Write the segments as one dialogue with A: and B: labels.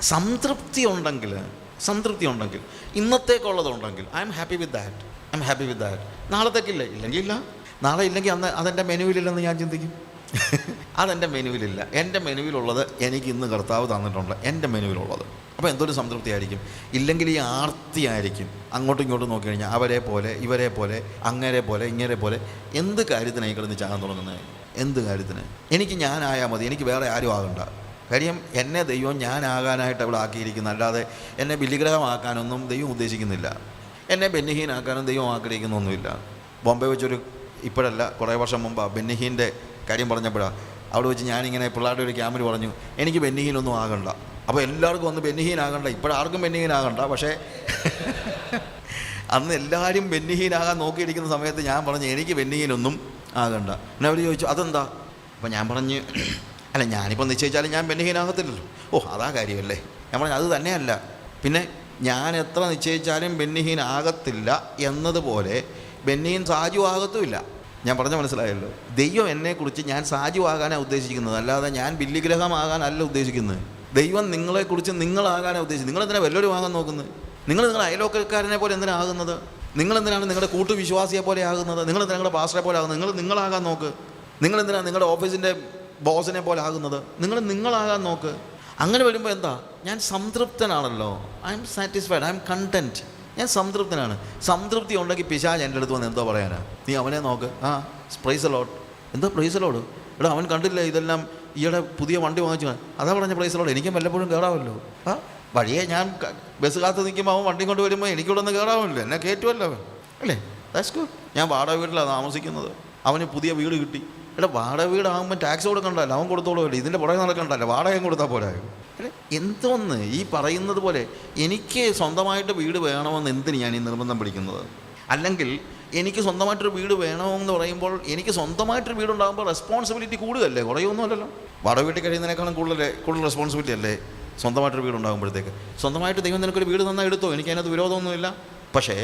A: സംതൃപ്തി ഉണ്ടെങ്കിൽ സംതൃപ്തി ഉണ്ടെങ്കിൽ ഇന്നത്തേക്കുള്ളതുണ്ടെങ്കിൽ I'm happy with that I'm happy with that നാളത്തേക്കില്ല. ഇല്ലെങ്കിൽ ഇല്ല നാളെ ഇല്ലെങ്കിൽ അന്ന് അതെന്റെ മെനുവിലില്ലെന്ന് ഞാൻ ചിന്തിക്കും. അതെന്റെ മെനുവിലില്ല. എന്റെ മെനുവിലുള്ളത് എനിക്ക് ഇന്ന് കർത്താവ് തന്നിട്ടുണ്ട്. എന്റെ മെനുവിലുള്ളത്. അപ്പോൾ എന്തൊരു സംതൃപ്തി ആയിരിക്കും ഇല്ലെങ്കിൽ ഈ ആർത്തിയായിരിക്കും അങ്ങോട്ടും ഇങ്ങോട്ടും നോക്കി കഴിഞ്ഞാൽ അവരെ പോലെ ഇവരെ പോലെ അങ്ങരെ പോലെ ഇങ്ങനെ പോലെ എന്ത് കാര്യത്തിനായി കിടന്ന് ചാകാൻ തുടങ്ങുന്നത്? എന്ത് കാര്യത്തിന്? എനിക്ക് ഞാനായാൽ മതി. എനിക്ക് വേറെ ആരും ആകണ്ട. കാര്യം എന്നെ ദൈവം ഞാനാകാനായിട്ട് അവിടെ ആക്കിയിരിക്കുന്നു. അല്ലാതെ എന്നെ ബലിഗ്രഹമാക്കാനൊന്നും ദൈവം ഉദ്ദേശിക്കുന്നില്ല. എന്നെ ബെന്നിഹീനാക്കാനും ദൈവം ആഗ്രഹിക്കുന്നൊന്നുമില്ല. ബോംബെ വെച്ചൊരു ഇപ്പോഴല്ല കുറേ വർഷം മുമ്പ് ബെന്നിഹീന്റെ കാര്യം പറഞ്ഞപ്പോഴാണ് അവിടെ വെച്ച് ഞാനിങ്ങനെ പിള്ളേരുടെ ഒരു ക്യാമ്പിൽ പറഞ്ഞു എനിക്ക് ബെന്നിഹീനൊന്നും ആകണ്ട. അപ്പോൾ എല്ലാവർക്കും ഒന്ന് ബെന്നിഹീനാകണ്ട. ഇപ്പോഴാർക്കും ബെന്നിഹീനാകണ്ട. പക്ഷേ അന്ന് എല്ലാവരും ബെന്നിഹീനാകാൻ നോക്കിയിരിക്കുന്ന സമയത്ത് ഞാൻ പറഞ്ഞു എനിക്ക് ബെന്നിഹീനൊന്നും ആകണ്ട. പിന്നെ അവർ ചോദിച്ചു അതെന്താ? അപ്പോൾ ഞാൻ പറഞ്ഞ് അല്ല ഞാനിപ്പോൾ നിശ്ചയിച്ചാലും ഞാൻ ബെന്നിഹീനാകത്തില്ലല്ലോ. ഓ അതാ കാര്യമല്ലേ? ഞാൻ പറഞ്ഞു അത് തന്നെയല്ല. പിന്നെ ഞാൻ എത്ര നിശ്ചയിച്ചാലും ബെന്നിഹീനാകത്തില്ല എന്നതുപോലെ ബെന്നിഹീൻ സാജു ആകത്തുമില്ല. ഞാൻ പറഞ്ഞ മനസ്സിലായല്ലോ. ദൈവം എന്നെക്കുറിച്ച് ഞാൻ സാജു ആകാനാണ് ഉദ്ദേശിക്കുന്നത്. അല്ലാതെ ഞാൻ ബില്ലിഗ്രഹമാകാനല്ല ഉദ്ദേശിക്കുന്നത്. ദൈവം നിങ്ങളെക്കുറിച്ച് നിങ്ങളാകാനാണ് ഉദ്ദേശിച്ചത് നിങ്ങളെന്തിനാണ് വല്ലവരും വാങ്ങാൻ നോക്കുന്നത്? നിങ്ങൾ നിങ്ങളുടെ അയലോക്കക്കാരനെ പോലെ എന്തിനാണ് ആകുന്നത്? നിങ്ങളെന്തിനാണ് നിങ്ങളുടെ കൂട്ടുവിശ്വാസിയെ പോലെ ആകുന്നത്? നിങ്ങൾ നിങ്ങളുടെ പാസ്റ്ററെ പോലെ ആകുന്നത്? നിങ്ങൾ നിങ്ങളാകാൻ നോക്ക്. നിങ്ങളെന്തിനാണ് നിങ്ങളുടെ ഓഫീസിന്റെ ബോസിനെ പോലെ ആകുന്നത്. നിങ്ങൾ നിങ്ങളാകാൻ നോക്ക്. അങ്ങനെ വരുമ്പോൾ എന്താ? ഞാൻ സംതൃപ്തനാണല്ലോ. I M satisfied I M content ഞാൻ സംതൃപ്തനാണ്. സംതൃപ്തി ഉണ്ടെങ്കിൽ പിശാജ് എന്റെ അടുത്ത് വന്ന് എന്തോ പറയാനാ? നീ അവനെ നോക്ക്. ആ പ്രൈസ് അലോട്ട് എന്തോ പ്രൈസ് അലോട് എടാ അവൻ കണ്ടില്ല ഇതെല്ലാം ഈയിടെ പുതിയ വണ്ടി വാങ്ങിച്ചു? അതാ പറഞ്ഞ പ്രൈസ് അലോട്ട് എനിക്കും വല്ലപ്പോഴും കയറാമല്ലോ ആ വഴിയെ ഞാൻ ബസ് കാത്ത് നിൽക്കുമ്പോൾ അവൻ വണ്ടി കൊണ്ട് വരുമ്പോൾ എനിക്കിവിടെ ഒന്ന് കയറാമല്ലോ എന്നെ കയറ്റുമല്ലോ അല്ലേ? ദാറ്റ്സ് ഗുഡ് ഞാൻ വാടക വീട്ടിലാണ് താമസിക്കുന്നത്. അവന് പുതിയ വീട് കിട്ടി. എടാ വാടക വീടാകുമ്പോൾ ടാക്സ് കൊടുക്കണ്ടല്ലോ. അവൻ കൊടുത്തോളുമല്ലോ ഇതിന്റെ പുറകെ നടക്കണ്ടല്ലോ. വാടകയും കൊടുത്താൽ പോരായോ അല്ലെ എന്തോന്ന്? ഈ പറയുന്നത് പോലെ എനിക്ക് സ്വന്തമായിട്ട് വീട് വേണമെന്ന് എന്തിന് ഞാൻ ഈ നിർബന്ധം പിടിക്കുന്നത്? അല്ലെങ്കിൽ എനിക്ക് സ്വന്തമായിട്ടൊരു വീട് വേണമെന്ന് പറയുമ്പോൾ എനിക്ക് സ്വന്തമായിട്ടൊരു വീടുണ്ടാകുമ്പോൾ റെസ്പോൺസിബിലിറ്റി കൂടുകയല്ലേ? കുറയൊന്നുമല്ലല്ലോ. വാടക വീട്ടിൽ കഴിയുന്നതിനേക്കാളും കൂടുതൽ കൂടുതൽ റെസ്പോൺസിബിലിറ്റി അല്ലേ? സ്വന്തമായിട്ടൊരു വീടുണ്ടാകുമ്പോഴത്തേക്ക് സ്വന്തമായിട്ട് ദൈവം നിനക്കൊരു വീട് നന്നായി എടുത്തോ? എനിക്ക് അതിനകത്ത് വിരോധമൊന്നുമില്ല. പക്ഷേ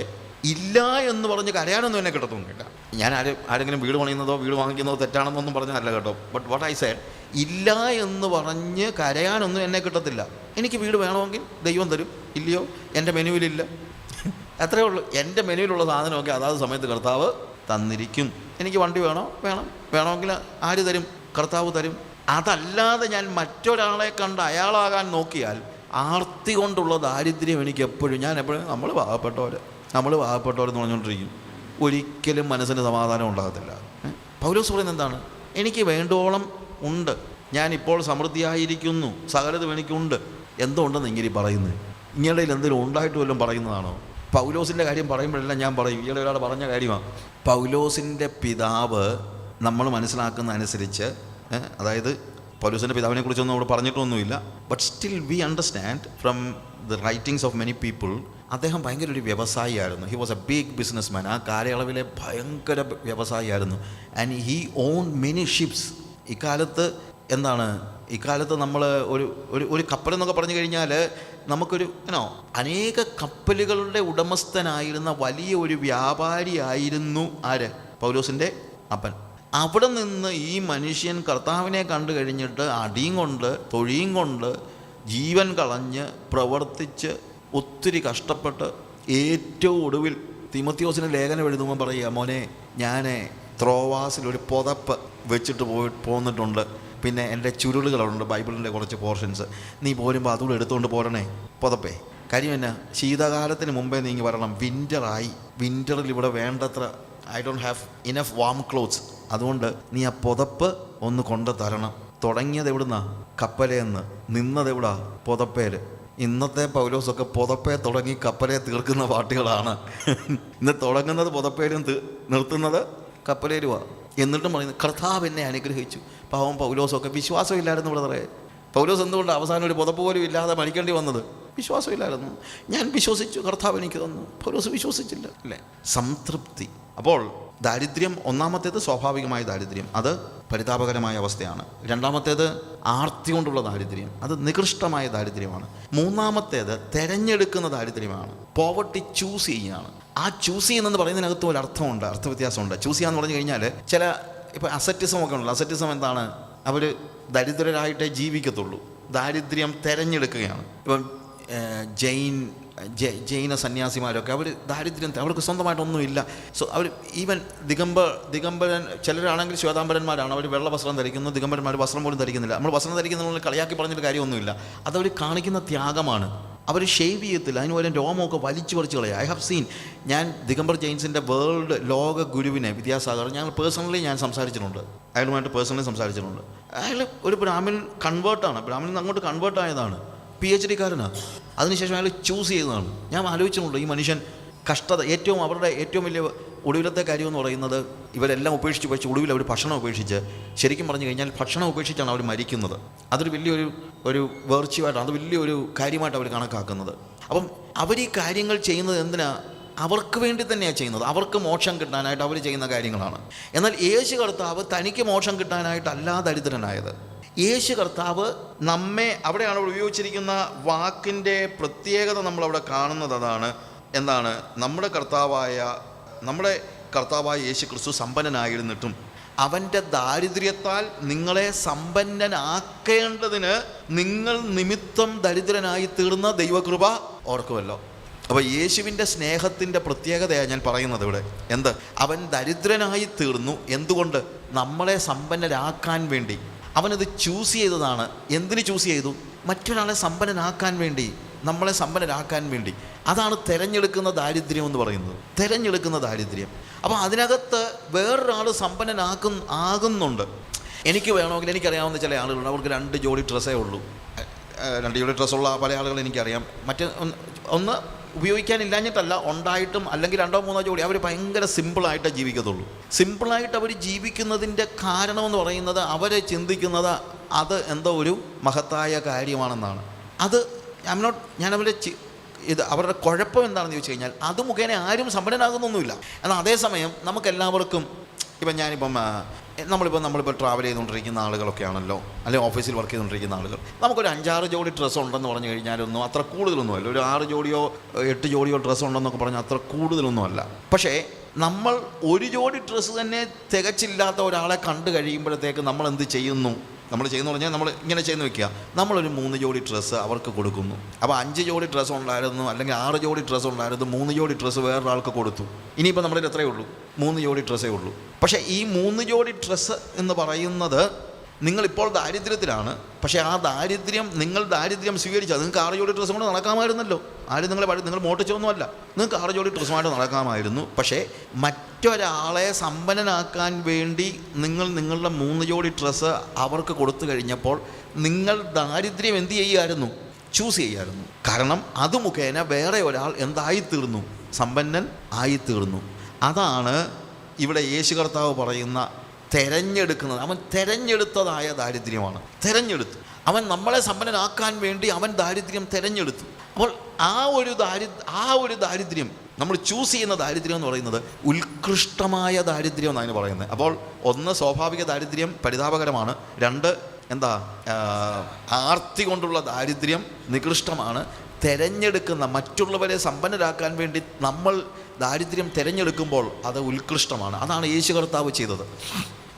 A: ഇല്ല എന്ന് പറഞ്ഞ് കരയാനൊന്നും എന്നെ കിട്ടത്തൊന്നുമില്ല. ഞാൻ ആര് ആരെങ്കിലും വീട് പണിയുന്നതോ വീട് വാങ്ങിക്കുന്നതോ തെറ്റാണെന്നൊന്നും പറഞ്ഞതല്ല കേട്ടോ. ബട്ട് വാട്ട് ഐ സൈഡ് ഇല്ല എന്ന് പറഞ്ഞ് കരയാനൊന്നും എന്നെ കിട്ടത്തില്ല. എനിക്ക് വീട് വേണമെങ്കിൽ ദൈവം തരും. ഇല്ലയോ? എന്റെ മെനുവിലില്ല. അത്രേ ഉള്ളൂ. എന്റെ മെനുവിലുള്ള സാധനമൊക്കെ അതാത് സമയത്ത് കർത്താവ് തന്നിരിക്കും. എനിക്ക് വണ്ടി വേണോ? വേണം. വേണമെങ്കിൽ ആര് തരും? കർത്താവ് തരും. അതല്ലാതെ ഞാൻ മറ്റൊരാളെ കണ്ട് അയാളാകാൻ നോക്കിയാൽ ആർത്തി കൊണ്ടുള്ള ദാരിദ്ര്യം എനിക്ക് എപ്പോഴും ഞാൻ എപ്പോഴും നമ്മൾ പാവപ്പെട്ടവർ നമ്മൾ പാവപ്പെട്ടവരെന്ന് പറഞ്ഞുകൊണ്ടിരിക്കും. ഒരിക്കലും മനസ്സിന് സമാധാനം ഉണ്ടാകത്തില്ല. പൗലോസ് പറയുന്നത് എന്താണ്? എനിക്ക് വേണ്ടോളം ഉണ്ട്. ഞാൻ ഇപ്പോൾ സമൃദ്ധിയായിരിക്കുന്നു. സകലതും എനിക്കുണ്ട്. എന്തുണ്ടെന്ന് ഇങ്ങനെ പറയുന്നത് ഇങ്ങനെ എന്തെങ്കിലും ഉണ്ടായിട്ട് വല്ലതും പറയുന്നതാണോ? പൗലോസിന്റെ കാര്യം പറയുമ്പോഴെല്ലാം ഞാൻ പറയും. ഈയിടെ ഒരാൾ പറഞ്ഞ കാര്യമാണ്. പൗലോസിന്റെ പിതാവ് നമ്മൾ മനസ്സിലാക്കുന്ന അനുസരിച്ച് അതായത് പൗലോസിന്റെ പിതാവിനെ കുറിച്ചൊന്നും അവിടെ പറഞ്ഞിട്ടൊന്നുമില്ല. But still we understand from the writings of many people അദ്ദേഹം ഭയങ്കര ഒരു വ്യവസായിയായിരുന്നു. He was a big business man ആ കാലയളവിലെ ഭയങ്കര വ്യവസായിയായിരുന്നു. And he own many ships ഇക്കാലത്ത് എന്താണ്? ഇക്കാലത്ത് നമ്മൾ ഒരു ഒരു ഒരു കപ്പൽ എന്നൊക്കെ പറഞ്ഞു കഴിഞ്ഞാൽ നമുക്കൊരു ഏനോ അനേക കപ്പലുകളുടെ ഉടമസ്ഥനായിരുന്ന വലിയ ഒരു വ്യാപാരിയായിരുന്നു ആര്? പൗലോസിന്റെ അപ്പൻ. അവിടെ നിന്ന് ഈ മനുഷ്യൻ കർത്താവിനെ കണ്ടു കഴിഞ്ഞിട്ട് അടിയും കൊണ്ട് തൊഴിയും കൊണ്ട് ജീവൻ കളഞ്ഞ് പ്രവർത്തിച്ച് ഒത്തിരി കഷ്ടപ്പെട്ട് ഏറ്റവും ഒടുവിൽ തിമത്യോസിന് ലേഖനം എഴുതുമ്പോൾ പറയുക മോനെ ഞാൻ ത്രോവാസിലൊരു പുതപ്പ് വെച്ചിട്ട് പോയി പോന്നിട്ടുണ്ട്. പിന്നെ എന്റെ ചുരുളുകളുണ്ട് ബൈബിളിന്റെ കുറച്ച് പോർഷൻസ് നീ പോരുമ്പോൾ അതുകൂടെ എടുത്തുകൊണ്ട് പോരണേ. പുതപ്പേ. കാര്യം എന്നാ ശീതകാലത്തിന് മുമ്പേ നീ വരണം. വിന്ററായി വിന്ററിൽ ഇവിടെ വേണ്ടത്ര I don't have enough warm clothes അതുകൊണ്ട് നീ ആ പുതപ്പ് ഒന്ന് കൊണ്ട് തരണം. തുടങ്ങിയത് എവിടുന്നാ? കപ്പലേന്ന്. നിന്നത് എവിടാ? പുതപ്പേര് ഇന്നത്തെ പൗലോസൊക്കെ പുതപ്പേ തുടങ്ങി കപ്പലെ തീർക്കുന്ന പാട്ടുകളാണ്. ഇന്ന് തുടങ്ങുന്നത് പുതപ്പേലും നിർത്തുന്നത് കപ്പലേരുവാ. എന്നിട്ടും പറയുന്നത് കർത്താവ് എന്നെ അനുഗ്രഹിച്ചു. പാവം പൗലോസൊക്കെ വിശ്വാസമില്ലായിരുന്നു ബ്രദറെ പൗലോസ് എന്തുകൊണ്ട് അവസാനം ഒരു പുതപ്പ് പോലും ഇല്ലാതെ മരിക്കേണ്ടി വന്നത്? വിശ്വാസമില്ലായിരുന്നു ഞാൻ വിശ്വസിച്ചു കർത്താവ് എനിക്ക് തന്നു. പൗലോസ് വിശ്വസിച്ചില്ല. അല്ലേ? സംതൃപ്തി. അപ്പോൾ ദാരിദ്ര്യം ഒന്നാമത്തേത് സ്വാഭാവികമായ ദാരിദ്ര്യം. അത് പരിതാപകരമായ അവസ്ഥയാണ്. രണ്ടാമത്തേത് ആർത്തി കൊണ്ടുള്ള ദാരിദ്ര്യം. അത് നികൃഷ്ടമായ ദാരിദ്ര്യമാണ്. മൂന്നാമത്തേത് തിരഞ്ഞെടുക്കുന്ന ദാരിദ്ര്യമാണ്. പോവർട്ടി ചൂസ് ചെയ്യുകയാണ്. ആ ചൂസ് ചെയ്യുന്നെന്ന് പറയുന്നതിനകത്തും ഒരു അർത്ഥമുണ്ട് അർത്ഥവ്യത്യാസമുണ്ട്. ചൂസ് ചെയ്യാന്ന് പറഞ്ഞു കഴിഞ്ഞാൽ ചില ഇപ്പോൾ അസറ്റിസം ഒക്കെ ഉണ്ടല്ലോ. അസറ്റിസം എന്താണ്? അവർ ദരിദ്രരായിട്ടേ ജീവിക്കത്തുള്ളൂ. ദാരിദ്ര്യം തിരഞ്ഞെടുക്കുകയാണ്. ഇപ്പം ജെയിൻ ജൈന സന്യാസിമാരൊക്കെ. അവർ ദാരിദ്ര്യം അവർക്ക് സ്വന്തമായിട്ടൊന്നുമില്ല. സോ അവർ ഈവൻ ദിഗംബ ദിഗംബരൻ ചിലരാണെങ്കിൽ ശ്വേതാംബരന്മാരാണ്. അവർ വെള്ള വസ്ത്രം ധരിക്കുന്നു ദിഗംബരന്മാർ വസ്ത്രം പോലും ധരിക്കുന്നില്ല. നമ്മൾ വസ്ത്രം ധരിക്കുന്നതിനുള്ള കളിയാക്കി പറഞ്ഞിട്ട് കാര്യമൊന്നുമില്ല. അതവർ കാണിക്കുന്ന ത്യാഗമാണ്. അവർ ഷേവ് ചെയ്യത്തില്ല. അതിന് പകരം രോമമൊക്കെ വലിച്ചു പറിച്ച് കളയുക ഐ ഹാവ് സീൻ ഞാൻ ദിഗംബർ ജെയിൻസിന്റെ വേൾഡ് ലോക ഗുരുവിനെ വിദ്യാസാഗർ ഞാൻ പേഴ്സണലി ഞാൻ സംസാരിച്ചിട്ടുണ്ട്. അയാളുമായിട്ട് പേഴ്സണലി സംസാരിച്ചിട്ടുണ്ട്. അയാൾ ഒരു ബ്രാഹ്മിൻ കൺവേർട്ടാണ് ബ്രാഹ്മിൻ അങ്ങോട്ട് കൺവേർട്ട് ആയതാണ്. പി എച്ച് ഡിക്കാരനാണ് അതിനുശേഷം അയാൾ ചൂസ് ചെയ്തതാണ് ഞാൻ ആലോചിച്ചിട്ടുണ്ട് ഈ മനുഷ്യൻ കഷ്ടത ഏറ്റവും അവരുടെ ഏറ്റവും വലിയ ഒടുവിലത്തെ കാര്യം എന്ന് പറയുന്നത് ഇവരെല്ലാം ഉപേക്ഷിച്ച് വെച്ച് ഒടുവിൽ അവർ ഭക്ഷണം ഉപേക്ഷിച്ച് ശരിക്കും പറഞ്ഞു കഴിഞ്ഞാൽ ഭക്ഷണം ഉപേക്ഷിച്ചാണ് അവർ മരിക്കുന്നത്. അതൊരു വലിയൊരു ഒരു വേർച്യുവായിട്ടാണ് അത് വലിയൊരു കാര്യമായിട്ട് അവർ കണക്കാക്കുന്നത്. അപ്പം അവർ ഈ കാര്യങ്ങൾ ചെയ്യുന്നത് എന്തിനാ? അവർക്ക് വേണ്ടി തന്നെയാണ് ചെയ്യുന്നത്. അവർക്ക് മോക്ഷം കിട്ടാനായിട്ട് അവർ ചെയ്യുന്ന കാര്യങ്ങളാണ്. എന്നാൽ യേശു കർത്താവ് തനിക്ക് മോക്ഷം കിട്ടാനായിട്ടല്ല ദരിദ്രനായത്. യേശു കർത്താവ് നമ്മെ അവിടെയാണ് അവിടെ ഉപയോഗിച്ചിരിക്കുന്ന വാക്കിന്റെ പ്രത്യേകത നമ്മളവിടെ കാണുന്നത് അതാണ്. എന്താണ്? നമ്മുടെ കർത്താവായ നമ്മുടെ കർത്താവായ യേശു ക്രിസ്തു സമ്പന്നനായിരുന്നിട്ടും അവന്റെ ദാരിദ്ര്യത്താൽ നിങ്ങളെ സമ്പന്നനാക്കേണ്ടതിന് നിങ്ങൾ നിമിത്തം ദരിദ്രനായി തീർന്ന ദൈവകൃപ ഓർക്കുമല്ലോ. അപ്പോൾ യേശുവിന്റെ സ്നേഹത്തിന്റെ പ്രത്യേകതയാണ് ഞാൻ പറയുന്നത് ഇവിടെ. എന്ത്? അവൻ ദരിദ്രനായി തീർന്നു. എന്തുകൊണ്ട്? നമ്മളെ സമ്പന്നരാക്കാൻ വേണ്ടി. അവനത് ചൂസ് ചെയ്തതാണ്. എന്തിന് ചൂസ് ചെയ്തു? മറ്റൊരാളെ സമ്പന്നനാക്കാൻ വേണ്ടി നമ്മളെ സമ്പന്നരാക്കാൻ വേണ്ടി. അതാണ് തിരഞ്ഞെടുക്കുന്ന ദാരിദ്ര്യം എന്ന് പറയുന്നത്. തിരഞ്ഞെടുക്കുന്ന ദാരിദ്ര്യം. അപ്പോൾ അതിനകത്ത് വേറൊരാൾ സമ്പന്നനാക്കും ആകുന്നുണ്ട്. എനിക്ക് വേണമെങ്കിൽ എനിക്കറിയാവുന്ന ചില ആളുകളുണ്ട്. അവർക്ക് രണ്ട് ജോഡി ഡ്രസ്സേ ഉള്ളൂ. രണ്ട് ജോഡി ഡ്രസ്സുള്ള പല ആളുകൾ എനിക്കറിയാം. മറ്റ് ഒന്ന് ഉപയോഗിക്കാനില്ലാഞ്ഞിട്ടല്ല ഉണ്ടായിട്ടും അല്ലെങ്കിൽ രണ്ടോ മൂന്നോ ജോഡി അവർ ഭയങ്കര സിമ്പിളായിട്ടേ ജീവിക്കത്തുള്ളൂ. സിമ്പിളായിട്ട് അവർ ജീവിക്കുന്നതിന്റെ കാരണമെന്ന് പറയുന്നത് അവരെ ചിന്തിക്കുന്നത് അത് എന്തോ ഒരു മഹത്തായ കാര്യമാണെന്നാണ്. അത് ഐ നോട്ട് ഞാൻ അവരെ ഇത് അവരുടെ കുഴപ്പം എന്താണെന്ന് ചോദിച്ചു കഴിഞ്ഞാൽ അത് മുഖേന ആരും സമ്പന്നനാകുന്നൊന്നുമില്ല. എന്നാൽ അതേസമയം നമുക്കെല്ലാവർക്കും ഇപ്പം ഞാനിപ്പം നമ്മളിപ്പോൾ നമ്മളിപ്പോൾ ട്രാവൽ ചെയ്തുകൊണ്ടിരിക്കുന്ന ആളുകളൊക്കെ ആണല്ലോ അല്ലെങ്കിൽ ഓഫീസിൽ വർക്ക് ചെയ്തുകൊണ്ടിരിക്കുന്ന ആളുകൾ. നമുക്കൊരു അഞ്ചാറ് ജോഡി ഡ്രസ്സ് ഉണ്ടെന്ന് പറഞ്ഞു കഴിഞ്ഞാലൊന്നും അത്ര കൂടുതലൊന്നും അല്ല ഒരു ആറ് ജോഡിയോ എട്ട് ജോഡിയോ ഡ്രസ്സ് ഉണ്ടെന്നൊക്കെ പറഞ്ഞാൽ അത്ര കൂടുതലൊന്നും അല്ല പക്ഷേ നമ്മൾ ഒരു ജോഡി ഡ്രസ്സ് തന്നെ തികച്ചില്ലാത്ത ഒരാളെ കണ്ടു കഴിയുമ്പോഴത്തേക്ക് നമ്മൾ എന്ത് ചെയ്യുന്നു? നമ്മൾ ചെയ്യുന്ന പറഞ്ഞാൽ നമ്മൾ ഇങ്ങനെ ചെയ്യുന്ന വെക്കുക. നമ്മളൊരു മൂന്ന് ജോഡി ഡ്രസ്സ് അവർക്ക് കൊടുക്കുന്നു. അപ്പോൾ അഞ്ച് ജോഡി ഡ്രസ്സ് ഉണ്ടായിരുന്നു അല്ലെങ്കിൽ ആറ് ജോഡി ഡ്രസ്സ് ഉണ്ടായിരുന്നു മൂന്ന് ജോഡി ഡ്രസ്സ് വേറൊരാൾക്ക് കൊടുത്തു. ഇനിയിപ്പോൾ നമ്മുടെ എത്രയേ ഉള്ളൂ? മൂന്ന് ജോഡി ഡ്രസ്സേ ഉള്ളൂ. പക്ഷേ ഈ മൂന്ന് ജോഡി ഡ്രസ്സ് എന്ന് പറയുന്നത് നിങ്ങളിപ്പോൾ ദാരിദ്ര്യത്തിലാണ്. പക്ഷേ ആ ദാരിദ്ര്യം നിങ്ങൾ ദാരിദ്ര്യം സ്വീകരിച്ചാൽ നിങ്ങൾക്ക് ആറ് ജോഡി ഡ്രസ്സും കൊണ്ട് നടക്കാമായിരുന്നല്ലോ. ആരും നിങ്ങളെ പഴി നിങ്ങൾ മോട്ടിച്ചൊന്നുമല്ല നിങ്ങൾക്ക് ആറ് ജോഡി ഡ്രസ്സുമായിട്ട് നടക്കാമായിരുന്നു. പക്ഷേ മറ്റൊരാളെ സമ്പന്നനാക്കാൻ വേണ്ടി നിങ്ങൾ നിങ്ങളുടെ മൂന്ന് ജോഡി ഡ്രസ്സ് അവർക്ക് കൊടുത്തു കഴിഞ്ഞപ്പോൾ നിങ്ങൾ ദാരിദ്ര്യം എന്ത് ചെയ്യുമായിരുന്നു ചൂസ് ചെയ്യായിരുന്നു. കാരണം അത് മുഖേന വേറെ ഒരാൾ എന്തായിത്തീർന്നു? സമ്പന്നൻ ആയിത്തീർന്നു. അതാണ് ഇവിടെ യേശു കർത്താവ് പറയുന്ന തെരഞ്ഞെടുക്കുന്നത്. അവൻ തെരഞ്ഞെടുത്തതായ ദാരിദ്ര്യമാണ്. തെരഞ്ഞെടുത്തു. അവൻ നമ്മളെ സമ്പന്നനാക്കാൻ വേണ്ടി അവൻ ദാരിദ്ര്യം തെരഞ്ഞെടുത്തു. അപ്പോൾ ആ ഒരു ദാരി ആ ഒരു ദാരിദ്ര്യം നമ്മൾ ചൂസ് ചെയ്യുന്ന ദാരിദ്ര്യം എന്ന് പറയുന്നത് ഉത്കൃഷ്ടമായ ദാരിദ്ര്യം എന്നാണ് പറയുന്നത്. അപ്പോൾ ഒന്ന് സ്വാഭാവിക ദാരിദ്ര്യം പരിതാപകരമാണ്. രണ്ട് എന്താ ആർത്തി കൊണ്ടുള്ള ദാരിദ്ര്യം നികൃഷ്ടമാണ്. തിരഞ്ഞെടുക്കുന്ന മറ്റുള്ളവരെ സമ്പന്നരാക്കാൻ വേണ്ടി നമ്മൾ ദാരിദ്ര്യം തിരഞ്ഞെടുക്കുമ്പോൾ അത് ഉത്കൃഷ്ടമാണ്. അതാണ് യേശു കർത്താവ് ചെയ്തത്.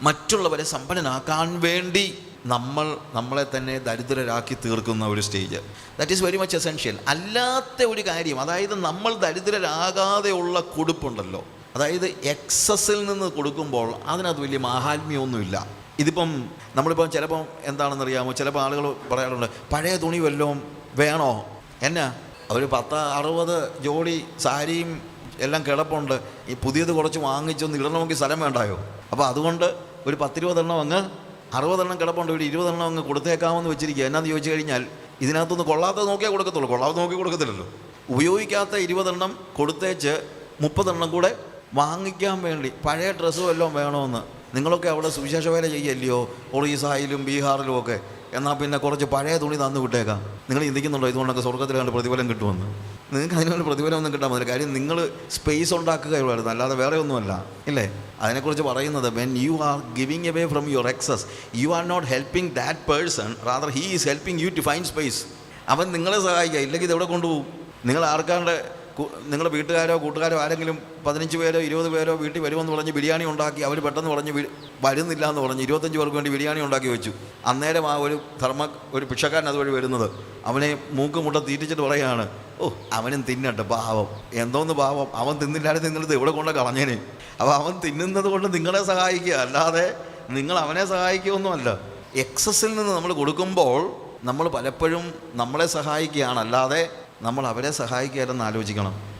A: മറ്റുള്ളവരെ സമ്പന്നനാക്കാൻ വേണ്ടി നമ്മൾ നമ്മളെ തന്നെ ദരിദ്രരാക്കി തീർക്കുന്ന ഒരു stage that is very much essential അല്ലാത്ത ഒരു കാര്യം അതായത് നമ്മൾ ദരിദ്രരാകാതെയുള്ള കൊടുപ്പുണ്ടല്ലോ. അതായത് എക്സസിൽ നിന്ന് കൊടുക്കുമ്പോൾ അതിനകത്ത് വലിയ മാഹാത്മ്യമൊന്നുമില്ല. ഇതിപ്പം നമ്മളിപ്പം ചിലപ്പം എന്താണെന്നറിയാമോ? ചിലപ്പോൾ ആളുകൾ പറയാറുണ്ട് പഴയ തുണി വല്ലതും വേണോ? എന്നാ? ഒരു പത്ത് അറുപത് ജോഡി സാരിയും എല്ലാം കിടപ്പുണ്ട്. ഈ പുതിയത് കുറച്ച് വാങ്ങിച്ചൊന്ന് ഇടണമെങ്കിൽ സ്ഥലം വേണ്ടായോ? അപ്പോൾ അതുകൊണ്ട് ഒരു പത്തിരുപതെണ്ണം അങ്ങ് അറുപതെണ്ണം കിടപ്പുണ്ട്. ഒരു ഇരുപതെണ്ണം അങ്ങ് കൊടുത്തേക്കാമെന്ന് വെച്ചിരിക്കുക എന്നാന്ന് ചോദിച്ചു കഴിഞ്ഞാൽ ഇതിനകത്തൊന്ന് കൊള്ളാത്തത് നോക്കിയേ കൊടുക്കത്തുള്ളൂ. കൊള്ളാതെ നോക്കി കൊടുക്കത്തില്ലല്ലോ. ഉപയോഗിക്കാത്ത ഇരുപതെണ്ണം കൊടുത്തേച്ച് മുപ്പതെണ്ണം കൂടെ വാങ്ങിക്കാൻ വേണ്ടി പഴയ ഡ്രസ്സും എല്ലാം വേണമെന്ന്. നിങ്ങളൊക്കെ അവിടെ സുവിശേഷ വേല ചെയ്യല്ലയോ? ഒറീസായിലും ബീഹാറിലും ഒക്കെ. എന്നാൽ പിന്നെ കുറച്ച് പഴയ തുണി തന്നു വിട്ടേക്കാം. നിങ്ങൾ ചിന്തിക്കുന്നുണ്ടോ ഇതുകൊണ്ടൊക്കെ സ്വർഗത്തിൽ കണ്ട് പ്രതിഫലം കിട്ടുമെന്ന്? നിങ്ങൾക്ക് അതിനുള്ള പ്രതിഫലം ഒന്നും കിട്ടാൻ പറ്റില്ല. കാര്യം നിങ്ങൾ സ്പേസ് ഉണ്ടാക്കുകയുള്ളായിരുന്നു അല്ലാതെ വേറെ ഒന്നുമല്ല. ഇല്ലേ? അതിനെക്കുറിച്ച് പറയുന്നത് when you are giving away from your excess you are not helping that person rather he is helping you to find space അവൻ നിങ്ങളെ സഹായിക്കുക ഇല്ലെങ്കിൽ ഇത് എവിടെ കൊണ്ടുപോകും? നിങ്ങൾ ആർക്കാണ്ട് നിങ്ങളുടെ വീട്ടുകാരോ കൂട്ടുകാരോ ആരെങ്കിലും പതിനഞ്ച് പേരോ ഇരുപത് പേരോ വീട്ടിൽ വരുമെന്ന് പറഞ്ഞ് ബിരിയാണി ഉണ്ടാക്കി അവർ പെട്ടെന്ന് പറഞ്ഞ് വരുന്നില്ല എന്ന് പറഞ്ഞ് ഇരുപത്തഞ്ച് പേർക്ക് വേണ്ടി ബിരിയാണി ഉണ്ടാക്കി വെച്ചു. അന്നേരം ആ ഒരു ധർമ്മ ഒരു ഭിക്ഷക്കാരൻ അതുവഴി വരുന്നത്. അവനെ മൂക്ക് മുട്ട തീറ്റിച്ചിട്ട് പറയുകയാണ് ഓ അവനും തിന്നട്ടെ പാവം. എന്തോന്ന് പാവം? അവൻ തിന്നില്ലാതെ നിങ്ങളിത് എവിടെ കൊണ്ട് കളഞ്ഞേനെ? അപ്പോൾ അവൻ തിന്നുന്നത് കൊണ്ട് നിങ്ങളെ സഹായിക്കുക. അല്ലാതെ നിങ്ങൾ അവനെ സഹായിക്കുകയൊന്നുമല്ല. എക്സസിൽ നിന്ന് നമ്മൾ കൊടുക്കുമ്പോൾ നമ്മൾ പലപ്പോഴും നമ്മളെ സഹായിക്കുകയാണ്. അല്ലാതെ നമ്മൾ അവരെ സഹായിക്കുകയല്ലെന്ന് ആലോചിക്കണം.